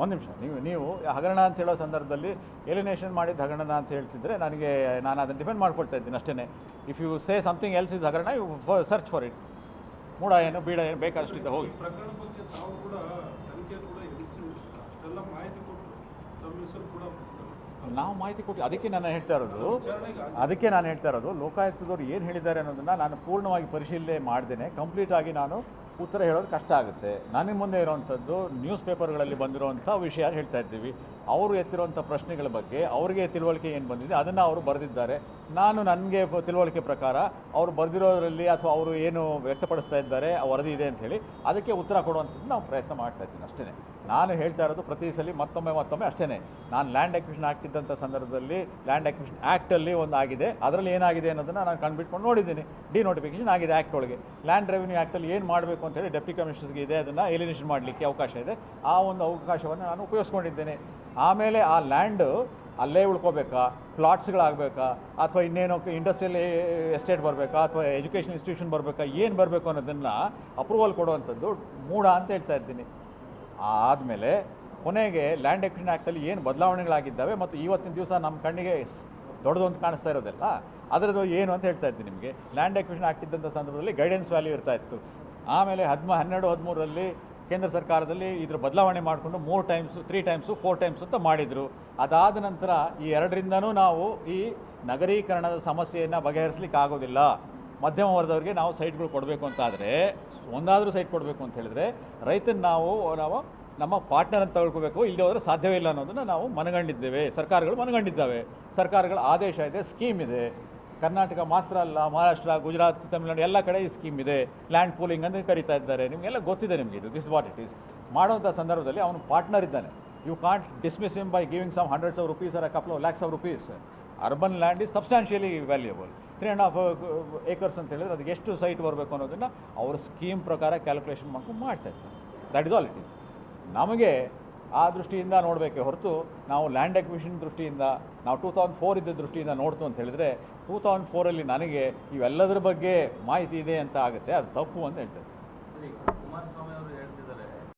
ಒಂದು ನಿಮಿಷ, ನೀವು ನೀವು ಹಗರಣ ಅಂತ ಹೇಳೋ ಸಂದರ್ಭದಲ್ಲಿ ಎಲಿನೇಷನ್ ಮಾಡಿದ ಹಗರಣ ಅಂತ ಹೇಳ್ತಿದ್ರೆ ನನಗೆ ನಾನು ಅದನ್ನು ಡಿಫೆಂಡ್ ಮಾಡ್ಕೊಳ್ತಾ ಇದ್ದೀನಿ ಅಷ್ಟೇ if you say something else is ಹಗರಣ you search for it MUDA ಏನು, ಬೀಡ ಏನು, ಬೇಕಾದಷ್ಟಿದ್ದ ಹೋಗಿ. ಮಾಹಿತಿ ನಾವು ಮಾಹಿತಿ ಕೊಟ್ಟು ಅದಕ್ಕೆ ನಾನು ಹೇಳ್ತಾ ಇರೋದು, ಅದಕ್ಕೆ ನಾನು ಹೇಳ್ತಾ ಇರೋದು, ಲೋಕಾಯುಕ್ತದವ್ರು ಏನು ಹೇಳಿದ್ದಾರೆ ಅನ್ನೋದನ್ನು ನಾನು ಪೂರ್ಣವಾಗಿ ಪರಿಶೀಲನೆ ಮಾಡ್ದೇನೆ. ಕಂಪ್ಲೀಟ್ ಆಗಿ ನಾನು ಉತ್ತರ ಹೇಳೋದು ಕಷ್ಟ ಆಗುತ್ತೆ. ನನಗೆ ಮುಂದೆ ಇರೋವಂಥದ್ದು ನ್ಯೂಸ್ ಪೇಪರ್ಗಳಲ್ಲಿ ಬಂದಿರೋವಂಥ ವಿಷಯ ಹೇಳ್ತಾ ಇದ್ದೀವಿ. ಅವರು ಎತ್ತಿರುವಂಥ ಪ್ರಶ್ನೆಗಳ ಬಗ್ಗೆ, ಅವರಿಗೆ ತಿಳುವಳಿಕೆ ಏನು ಬಂದಿದೆ, ಅದನ್ನು ಅವರು ಬರೆದಿದ್ದಾರೆ. ನಾನು ನನಗೆ ತಿಳುವಳಿಕೆ ಪ್ರಕಾರ ಅವರು ಬರೆದಿರೋದ್ರಲ್ಲಿ ಅಥವಾ ಅವರು ಏನು ವ್ಯಕ್ತಪಡಿಸ್ತಾ ಇದ್ದಾರೆ ವರದಿ ಇದೆ ಅಂತ ಹೇಳಿ ಅದಕ್ಕೆ ಉತ್ತರ ಕೊಡುವಂಥದ್ದು ನಾವು ಪ್ರಯತ್ನ ಮಾಡ್ತಾ ಇದ್ದೀನಿ ಅಷ್ಟೇ ನಾನು ಹೇಳ್ತಾ ಇರೋದು ಪ್ರತಿ ಸಲ ಮತ್ತೊಮ್ಮೆ ಮತ್ತೊಮ್ಮೆ ಅಷ್ಟೇ ನಾನು ಲ್ಯಾಂಡ್ ಅಕ್ವಿಷನ್ ಆ್ಯಕ್ಟ್ ಸಂದರ್ಭದಲ್ಲಿ ಲ್ಯಾಂಡ್ ಅಕ್ವಿಷನ್ ಆ್ಯಕ್ಟಲ್ಲಿ ಒಂದು ಆಗಿದೆ. ಅದರಲ್ಲಿ ಏನಾಗಿದೆ ಅನ್ನೋದನ್ನು ನಾನು ಕಂಡುಬಿಟ್ಕೊಂಡು ನೋಡಿದ್ದೀನಿ. ಡಿ ನೋಟಿಫಿಕೇಷನ್ ಆಗಿದೆ ಆ್ಯಕ್ಟ್ ಒಳಗೆ. ಲ್ಯಾಂಡ್ ರೆವಿನ್ಯೂ ಆ್ಯಕ್ಟಲ್ಲಿ ಏನು ಮಾಡಬೇಕು ಅಂತೇಳಿ ಡೆಪ್ಟಿ ಕಮಿಷನರ್ಸ್ಗೆ ಇದೆ. ಅದನ್ನು ಎಲಿನೇಷನ್ ಮಾಡಲಿಕ್ಕೆ ಅವಕಾಶ ಇದೆ. ಆ ಒಂದು ಅವಕಾಶವನ್ನು ನಾನು ಉಪಯೋಗಿಸ್ಕೊಂಡಿದ್ದೇನೆ. ಆಮೇಲೆ ಆ ಲ್ಯಾಂಡು ಅಲ್ಲೇ ಉಳ್ಕೋಬೇಕಾ? ಪ್ಲಾಟ್ಸ್ಗಳಾಗಬೇಕಾ? ಅಥವಾ ಇನ್ನೇನೋ ಇಂಡಸ್ಟ್ರಿಯಲ್ ಎಸ್ಟೇಟ್ ಬರಬೇಕಾ? ಅಥವಾ ಎಜುಕೇಷನ್ ಇನ್ಸ್ಟಿಟ್ಯೂಷನ್ ಬರಬೇಕಾ? ಏನು ಬರಬೇಕು ಅನ್ನೋದನ್ನು ಅಪ್ರೂವಲ್ ಕೊಡುವಂಥದ್ದು ಮೂಢ ಅಂತ ಹೇಳ್ತಾ ಇದ್ದೀನಿ. ಆದಮೇಲೆ ಕೊನೆಗೆ ಲ್ಯಾಂಡ್ ಎಕ್ವಿಷನ್ ಆ್ಯಕ್ಟಲ್ಲಿ ಏನು ಬದಲಾವಣೆಗಳಾಗಿದ್ದಾವೆ ಮತ್ತು ಇವತ್ತಿನ ದಿವಸ ನಮ್ಮ ಕಣ್ಣಿಗೆ ದೊಡ್ಡದು ಅಂತ ಕಾಣಿಸ್ತಾ ಇರೋದಲ್ಲ, ಅದರದ್ದು ಏನು ಅಂತ ಹೇಳ್ತಾ ಇದ್ದೀನಿ ನಿಮಗೆ. ಲ್ಯಾಂಡ್ ಎಕ್ವಿಷನ್ ಆ್ಯಕ್ಟ್ ಇದ್ದಂಥ ಸಂದರ್ಭದಲ್ಲಿ ಗೈಡೆನ್ಸ್ ವ್ಯಾಲ್ಯೂ ಇರ್ತಾ ಇತ್ತು. ಆಮೇಲೆ ಹದಿಮ, ಹನ್ನೆರಡು, ಹದಿಮೂರರಲ್ಲಿ ಕೇಂದ್ರ ಸರ್ಕಾರದಲ್ಲಿ ಇದ್ರ ಬದಲಾವಣೆ ಮಾಡಿಕೊಂಡು ಮೂರು times three times four times ಅಂತ ಮಾಡಿದರು. ಅದಾದ ನಂತರ ಈ ಎರಡರಿಂದನೂ ನಾವು ಈ ನಗರೀಕರಣದ ಸಮಸ್ಯೆಯನ್ನು ಬಗೆಹರಿಸ್ಲಿಕ್ಕೆ ಆಗೋದಿಲ್ಲ ಮಧ್ಯಮ ವರ್ಗದವ್ರಿಗೆ ನಾವು ಸೈಟ್ಗಳು ಕೊಡಬೇಕು ಅಂತಾದರೆ, ಒಂದಾದರೂ ಸೈಟ್ ಕೊಡಬೇಕು ಅಂತ ಹೇಳಿದ್ರೆ, ರೈತನ ನಾವು ನಾವು ನಮ್ಮ ಪಾರ್ಟ್ನರ್ ಅಂತ ತಗೊಳ್ಕೋಬೇಕು ಇಲ್ಲದೆ ಹೋದರೆ ಸಾಧ್ಯವೇ ಇಲ್ಲ ಅನ್ನೋದನ್ನು ನಾವು ಮನಗಂಡಿದ್ದೇವೆ. ಸರ್ಕಾರಗಳು ಮನಗಂಡಿದ್ದಾವೆ. ಸರ್ಕಾರಗಳ ಆದೇಶ ಇದೆ, ಸ್ಕೀಮ್ ಇದೆ. ಕರ್ನಾಟಕ ಮಾತ್ರ ಅಲ್ಲ, ಮಹಾರಾಷ್ಟ್ರ, ಗುಜರಾತ್, ತಮಿಳುನಾಡು, ಎಲ್ಲ ಕಡೆ ಈ ಸ್ಕೀಮ್ ಇದೆ. ಲ್ಯಾಂಡ್ ಪೂಲಿಂಗ್ ಅಂತ ಕರಿತಾ ಇದ್ದಾರೆ. ನಿಮಗೆಲ್ಲ ಗೊತ್ತಿದೆ ನಿಮಗೆ ಇದು. ದಿಸ್ ವಾಟ್ ಇಟ್ ಈಸ್ ಮಾಡುವಂಥ ಸಂದರ್ಭದಲ್ಲಿ ಅವನು ಪಾರ್ಟ್ನರ್ ಇದ್ದಾನೆ. You can't dismiss him by giving some hundreds of rupees or couple of lakhs of rupees urban land is substantially valuable three and half acres ಅಂತ ಹೇಳಿದ್ರೆ ಅದಕ್ಕೆ ಎಷ್ಟು ಸೈಟ್ ಬರಬೇಕು ಅನ್ನೋದನ್ನು ಅವ್ರ ಸ್ಕೀಮ್ ಪ್ರಕಾರ ಕ್ಯಾಲ್ಕುಲೇಷನ್ ಮಾಡ್ಕೊಂಡು ಮಾಡ್ತಾ ಇರ್ತಾರೆ. That is all it is ನಮಗೆ ಆ ದೃಷ್ಟಿಯಿಂದ ನೋಡಬೇಕೆ ಹೊರತು ನಾವು ಲ್ಯಾಂಡ್ ಎಕ್ವಿಷನ್ ದೃಷ್ಟಿಯಿಂದ, ನಾವು ಟೂ ತೌಸಂಡ್ ಫೋರ್ ಇದ್ದ ದೃಷ್ಟಿಯಿಂದ ನೋಡ್ತು ಅಂತ ಹೇಳಿದ್ರೆ ಟೂ ತೌಸಂಡ್ ಫೋರಲ್ಲಿ ನನಗೆ ಇವೆಲ್ಲದರ ಬಗ್ಗೆ ಮಾಹಿತಿ ಇದೆ ಅಂತ ಆಗುತ್ತೆ. ಅದು ತಪ್ಪು ಅಂತ ಹೇಳ್ತಾರೆ